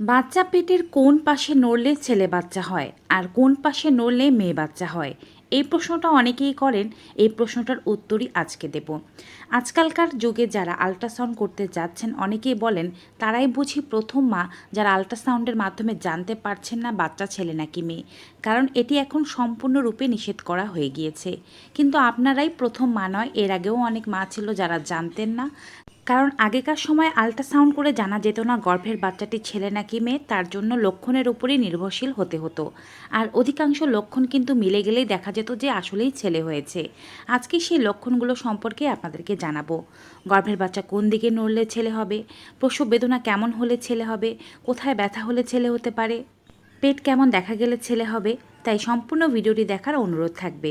বাচ্চা পেটের কোন পাশে নড়লে ছেলে বাচ্চা হয় আর কোন পাশে নড়লে মেয়ে বাচ্চা হয়? এই প্রশ্নটা অনেকেই করেন, এই প্রশ্নটার উত্তরই আজকে দেব। আজকালকার যুগে যারা আল্ট্রাসাউন্ড করতে যাচ্ছেন, অনেকেই বলেন, তারাই বুঝি প্রথম মা যারা আল্ট্রাসাউন্ডের মাধ্যমে জানতে পারছেন না বাচ্চা ছেলে নাকি মেয়ে। কারণ এটি এখন সম্পূর্ণরূপে নিষেধ করা হয়ে গিয়েছে। কিন্তু আপনারাই প্রথম মা নয়, এর আগেও অনেক মা ছিল যারা জানতেন না। কারণ আগেকার সময় আল্ট্রাসাউন্ড করে জানা যেত না গর্ভের বাচ্চাটি ছেলে নাকি মেয়ে, তার জন্য লক্ষণের উপরেই নির্ভরশীল হতে হতো। আর অধিকাংশ লক্ষণ কিন্তু মিলে গেলেই দেখা যেত যে আসলেই ছেলে হয়েছে। আজকে সেই লক্ষণগুলো সম্পর্কে আপনাদেরকে জানাব। গর্ভের বাচ্চা কোন দিকে নড়লে ছেলে হবে? প্রসব বেদনা কেমন হলে ছেলে হবে? কোথায় ব্যথা হলে ছেলে হতে পারে? পেট কেমন দেখা গেলে ছেলে হবে? তাই সম্পূর্ণ ভিডিওটি দেখার অনুরোধ থাকবে।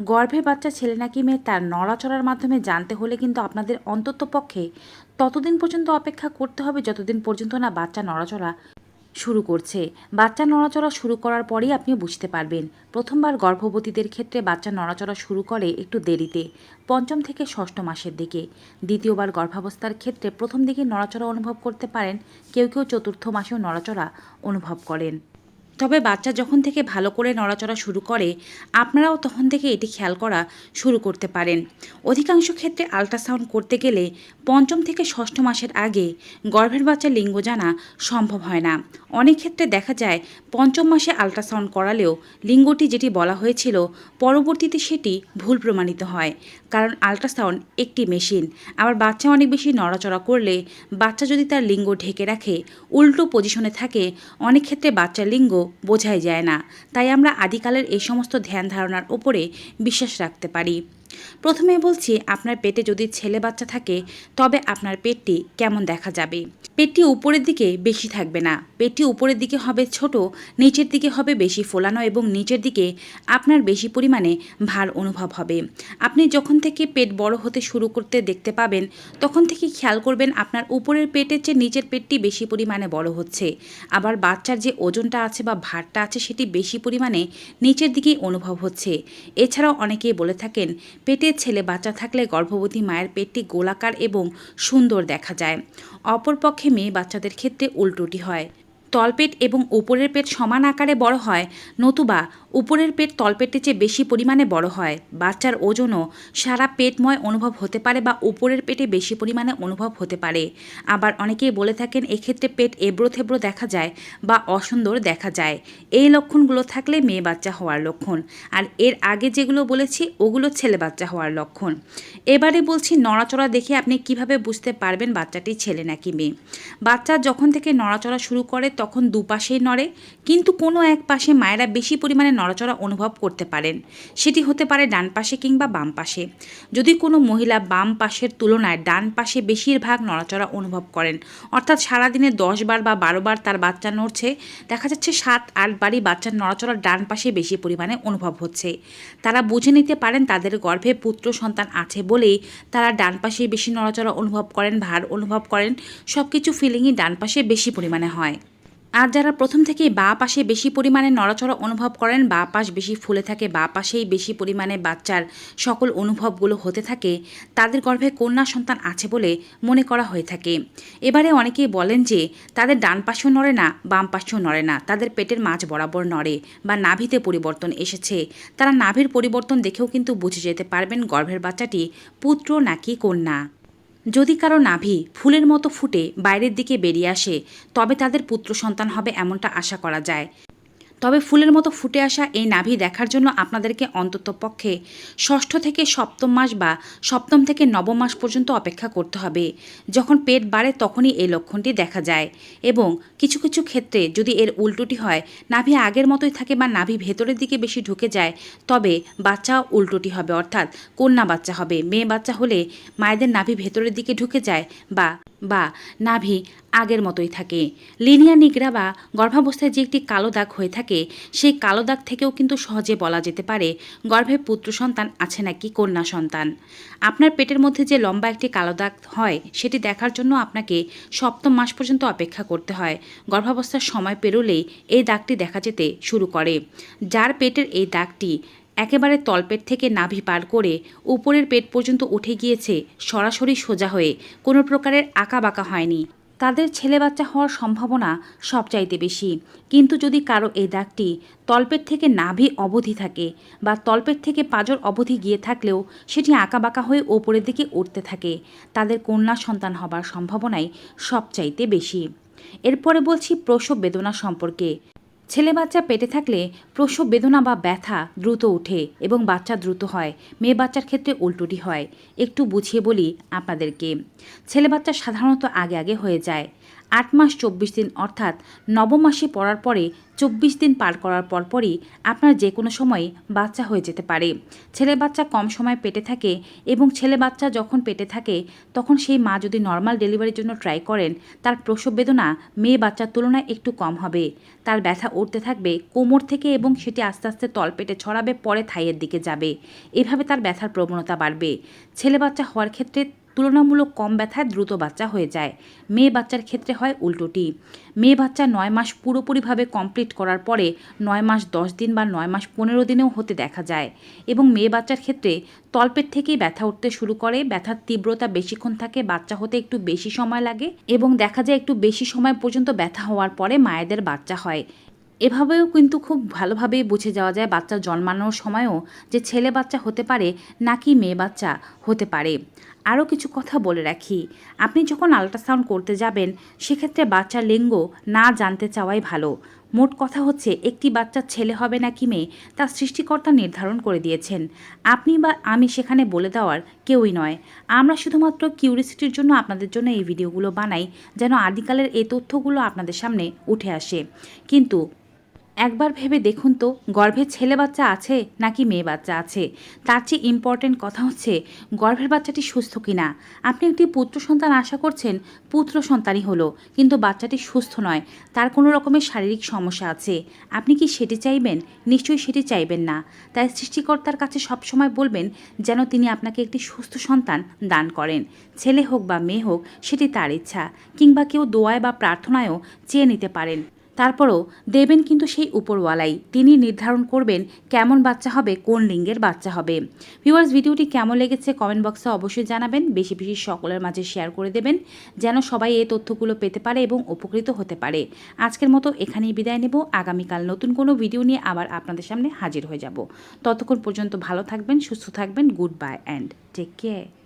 গর্ভে বাচ্চা ছেলে নাকি মেয়ে তার নড়াচড়ার মাধ্যমে জানতে হলে কিন্তু আপনাদের অন্তত পক্ষে ততদিন পর্যন্ত অপেক্ষা করতে হবে, যতদিন পর্যন্ত না বাচ্চা নড়াচড়া শুরু করছে। বাচ্চা নড়াচড়া শুরু করার পরেই আপনি বুঝতে পারবেন। প্রথমবার গর্ভবতীদের ক্ষেত্রে বাচ্চা নড়াচড়া শুরু করে একটু দেরিতে, পঞ্চম থেকে ষষ্ঠ মাসের দিকে। দ্বিতীয়বার গর্ভাবস্থার ক্ষেত্রে প্রথম দিকে নড়াচড়া অনুভব করতে পারেন, কেউ কেউ চতুর্থ মাসেও নড়াচড়া অনুভব করেন। তবে বাচ্চা যখন থেকে ভালো করে নড়াচড়া শুরু করে, আপনারাও তখন থেকে এটি খেয়াল করা শুরু করতে পারেন। অধিকাংশ ক্ষেত্রে আল্ট্রাসাউন্ড করতে গেলে পঞ্চম থেকে ষষ্ঠ মাসের আগে গর্ভের বাচ্চা লিঙ্গ জানা সম্ভব হয় না। অনেক ক্ষেত্রে দেখা যায় পঞ্চম মাসে আল্ট্রাসাউন্ড করালেও লিঙ্গটি যেটি বলা হয়েছিল, পরবর্তীতে সেটি ভুল প্রমাণিত হয়, কারণ আল্ট্রাসাউন্ড একটি মেশিন। আবার বাচ্চা অনেক বেশি নড়াচড়া করলে বাচ্চা যদি তার লিঙ্গ ঢেকে রাখে, উল্টো পজিশনে থাকে, অনেক ক্ষেত্রে বাচ্চার লিঙ্গ বোঝাই যায় না। তাই আমরা আদিকালের এই সমস্ত ধ্যান ধারণার ওপরে বিশ্বাস রাখতে পারি। প্রথমে বলছি, আপনার পেটে যদি ছেলে বাচ্চা থাকে, তবে আপনার পেটটি কেমন দেখা যাবে? পেটটি উপরের দিকে বেশি থাকবে না। পেটটি উপরের দিকে হবে ছোট, নিচের দিকে হবে বেশি ফোলানো এবং নিচের দিকে আপনার বেশি পরিমাণে ভার অনুভব হবে। আপনি যখন থেকে পেট বড় হতে শুরু করতে দেখতে পাবেন, তখন থেকে খেয়াল করবেন আপনার উপরের পেটের চেয়ে নিচের পেটটি বেশি পরিমাণে বড় হচ্ছে। আবার বাচ্চার যে ওজনটা আছে বা ভারটা আছে সেটি বেশি পরিমাণে নিচের দিকেই অনুভব হচ্ছে। এছাড়াও অনেকেই বলে থাকেন, পেটে ছেলে বাচ্চা থাকলে গর্ভবতী মায়ের পেটটি গোলাকার এবং সুন্দর দেখা যায়। অপরপক্ষে মেয়ে বাচ্চাদের ক্ষেত্রে উল্টোটি হয়। তলপেট এবং উপরের পেট সমান আকারে বড় হয়। নতুবা, উপরের পেট তলপেটের চেয়ে বেশি পরিমাণে বড় হয়। বাচ্চার ওজনও সারা পেটময় অনুভব হতে পারে বা উপরের পেটে বেশি পরিমাণে অনুভব হতে পারে। আবার অনেকেই বলে থাকেন, এক্ষেত্রে পেট এবড়ো থেবড়ো দেখা যায় বা অসুন্দর দেখা যায়। এই লক্ষণগুলো থাকলে মেয়ে বাচ্চা হওয়ার লক্ষণ। আর এর আগে যেগুলো বলেছি, ওগুলো ছেলে বাচ্চা হওয়ার লক্ষণ। এবারে বলছি, নড়াচড়া দেখে আপনি কীভাবে বুঝতে পারবেন বাচ্চাটি ছেলে নাকি মেয়ে? বাচ্চা যখন থেকে নড়াচড়া শুরু করে তখন দুপাশেই নড়ে, কিন্তু কোনো এক পাশে মায়েরা বেশি পরিমাণে নড়াচড়া অনুভব করতে পারেন। সেটি হতে পারে ডান পাশে কিংবা বাম পাশে। যদি কোনো মহিলা বাম পাশের তুলনায় ডান পাশে বেশিরভাগ নড়াচড়া অনুভব করেন, অর্থাৎ সারাদিনে দশ বার বা বারো বার তার বাচ্চা নড়ছে, দেখা যাচ্ছে সাত, আট বারই বাচ্চার নড়াচড়া ডান পাশে বেশি পরিমাণে অনুভব হচ্ছে। তারা বুঝে নিতে পারেন তাদের গর্ভে পুত্র সন্তান আছে বলেই তারা ডান পাশে বেশি নড়াচড়া অনুভব করেন, ভার অনুভব করেন সব কিছু ফিলিংই ডান পাশে বেশি পরিমাণে হয়। আর যারা প্রথম থেকেই বা পাশে বেশি পরিমাণে নড়াচড়া অনুভব করেন, বা পাশ বেশি ফুলে থাকে, বা পাশেই বেশি পরিমাণে বাচ্চার সকল অনুভবগুলো হতে থাকে, তাদের গর্ভে কন্যা সন্তান আছে বলে মনে করা হয়ে থাকে। এবারে অনেকেই বলেন যে, তাদের ডান পাশেও নড়ে না, বাম পাশেও নড়ে না, তাদের পেটের মাঝ বরাবর নড়ে, বা নাভিতে পরিবর্তন এসেছে। তারা নাভির পরিবর্তন দেখেও কিন্তু বুঝে যেতে পারবেন গর্ভের বাচ্চাটি পুত্র নাকি কন্যা। যদি কারও নাভি ফুলের মতো ফুটে বাইরের দিকে বেরিয়ে আসে, তবে তাদের পুত্র সন্তান হবে এমনটা আশা করা যায়। তবে ফুলের মতো ফুটে আসা এই নাভি দেখার জন্য আপনাদেরকে অন্তত পক্ষে ষষ্ঠ থেকে সপ্তম মাস বা সপ্তম থেকে নবম মাস পর্যন্ত অপেক্ষা করতে হবে। যখন পেট বাড়ে তখনই এই লক্ষণটি দেখা যায় এবং কিছু কিছু ক্ষেত্রে যদি এর উল্টোটি হয়, নাভি আগের মতোই থাকে বা নাভি ভেতরের দিকে বেশি ঢুকে যায়, তবে বাচ্চা উল্টোটি হবে। অর্থাৎ কন্যা বাচ্চা হবে। মেয়ে বাচ্চা হলে মায়েদের নাভি ভেতরের দিকে ঢুকে যায় বা বা নাভি আগের মতোই থাকে। লিনিয়া নিগ্রা বা গর্ভাবস্থায় যে একটি কালো দাগ হয়ে থাকে, সেই কালো দাগ থেকেও কিন্তু সহজে বলা যেতে পারে, গর্ভে পুত্র সন্তান আছে নাকি কন্যা সন্তান। আপনার পেটের মধ্যে যে লম্বা একটি কালো দাগ হয়, সেটি দেখার জন্য আপনাকে সপ্তম মাস পর্যন্ত অপেক্ষা করতে হয়। গর্ভাবস্থার সময় পেরোলেই এই দাগটি দেখা যেতে শুরু করে। যার পেটের এই দাগটি একেবারে তলপেট থেকে নাভি পার করে উপরের পেট পর্যন্ত উঠে গিয়েছে সরাসরি সোজা হয়ে। কোনো প্রকারের আঁকা বাঁকা হয়নি। তাদের ছেলে বাচ্চা হওয়ার সম্ভাবনা সবচাইতে বেশি। কিন্তু যদি কারও এই দাগটি তলপেট থেকে নাভি অবধি থাকে বা তলপেট থেকে পাজর অবধি গিয়ে থাকলেও সেটি আঁকাবাঁকা হয়ে ওপরের দিকে উঠতে থাকে, তাদের কন্যা সন্তান হবার সম্ভাবনাই সবচাইতে বেশি। এরপরে বলছি প্রসব বেদনা সম্পর্কে। ছেলে বাচ্চা পেটে থাকলে প্রসব বেদনা বা ব্যথা দ্রুত উঠে এবং বাচ্চা দ্রুত হয়। মেয়ে বাচ্চার ক্ষেত্রে উল্টোটি হয়। একটু বুঝিয়ে বলি আপনাদেরকে। ছেলে বাচ্চা সাধারণত আগে আগে হয়ে যায়। আট মাস চব্বিশ দিন অর্থাৎ নবম মাসে পড়ার পরে চব্বিশ দিন পার করার পরপরই আপনার যে কোনো সময়ে বাচ্চা হয়ে যেতে পারে। ছেলে বাচ্চা কম সময় পেটে থাকে এবং ছেলে বাচ্চা যখন পেটে থাকে, তখন সেই মা যদি নর্মাল ডেলিভারির জন্য ট্রাই করেন, তার প্রসব বেদনা মেয়ে বাচ্চার তুলনায় একটু কম হবে। তার ব্যথা উঠতে থাকবে, কোমর থেকে এবং সেটি আস্তে আস্তে তলপেটে ছড়াবে, পরে থাইয়ের দিকে যাবে। এভাবে তার ব্যথার প্রবণতা বাড়বে। ছেলে বাচ্চা হওয়ার ক্ষেত্রে তুলনামূলক কম ব্যথায় দ্রুত বাচ্চা হয়ে যায়। মেয়ে বাচ্চার ক্ষেত্রে হয় উল্টোটি। মেয়ে বাচ্চা নয় মাস পুরোপুরিভাবে কমপ্লিট করার পরে নয় মাস দশ দিন বা নয় মাস পনেরো দিনেও হতে দেখা যায় এবং মেয়ে বাচ্চার ক্ষেত্রে তলপেট থেকেই ব্যথা উঠতে শুরু করে। ব্যথার তীব্রতা বেশিক্ষণ থাকে, বাচ্চা হতে একটু বেশি সময় লাগে এবং দেখা যায় একটু বেশি সময় পর্যন্ত ব্যথা হওয়ার পরে মায়েদের বাচ্চা হয়। এভাবেও কিন্তু খুব ভালোভাবেই বুঝে যাওয়া যায় বাচ্চা জন্মানোর সময়ও যে ছেলে বাচ্চা হতে পারে নাকি মেয়ে বাচ্চা হতে পারে। আরও কিছু কথা বলে রাখি। আপনি যখন আল্ট্রাসাউন্ড করতে যাবেন, সেক্ষেত্রে বাচ্চার লিঙ্গ না জানতে চাওয়াই ভালো। মোট কথা হচ্ছে, একটি বাচ্চা ছেলে হবে নাকি মেয়ে, তা সৃষ্টিকর্তা নির্ধারণ করে দিয়েছেন। আপনি বা আমি সেখানে বলে দেওয়ার কেউই নয়। আমরা শুধুমাত্র কিউরিসিটির জন্য আপনাদের জন্য এই ভিডিওগুলো বানাই, যেন আদিকালের এই তথ্যগুলো আপনাদের সামনে উঠে আসে। কিন্তু একবার ভেবে দেখুন তো গর্ভে ছেলে বাচ্চা আছে নাকি মেয়ে বাচ্চা আছে? তার চেয়ে ইম্পর্টেন্ট কথা হচ্ছে, গর্ভের বাচ্চাটি সুস্থ কিনা? আপনি একটি পুত্র সন্তান আশা করছেন, পুত্র সন্তানই হলো, কিন্তু বাচ্চাটি সুস্থ নয়, তার কোনো রকমের শারীরিক সমস্যা আছে। আপনি কি সেটি চাইবেন? নিশ্চয়ই সেটি চাইবেন না। তাই সৃষ্টিকর্তার কাছে সবসময় বলবেন যেন তিনি আপনাকে একটি সুস্থ সন্তান দান করেন। ছেলে হোক বা মেয়ে হোক, সেটি তার ইচ্ছা, কিংবা কেউ দোয়ায় বা প্রার্থনায়ও চেয়ে নিতে পারেন। তারপরও দেবেন কিন্তু সেই উপরওয়ালাই। তিনি নির্ধারণ করবেন কেমন বাচ্চা হবে, কোন লিঙ্গের বাচ্চা হবে। ভিউয়ার্স, ভিডিওটি কেমন লেগেছে কমেন্ট বক্সে অবশ্যই জানাবেন। বেশি বেশি সকলের মাঝে শেয়ার করে দেবেন, যেন সবাই এই তথ্যগুলো পেতে পারে এবং উপকৃত হতে পারে। আজকের মতো এখানেই বিদায় নেব। আগামীকাল নতুন কোনো ভিডিও নিয়ে আবার আপনাদের সামনে হাজির হয়ে যাব। ততক্ষণ পর্যন্ত ভালো থাকবেন, সুস্থ থাকবেন। Good bye and take care.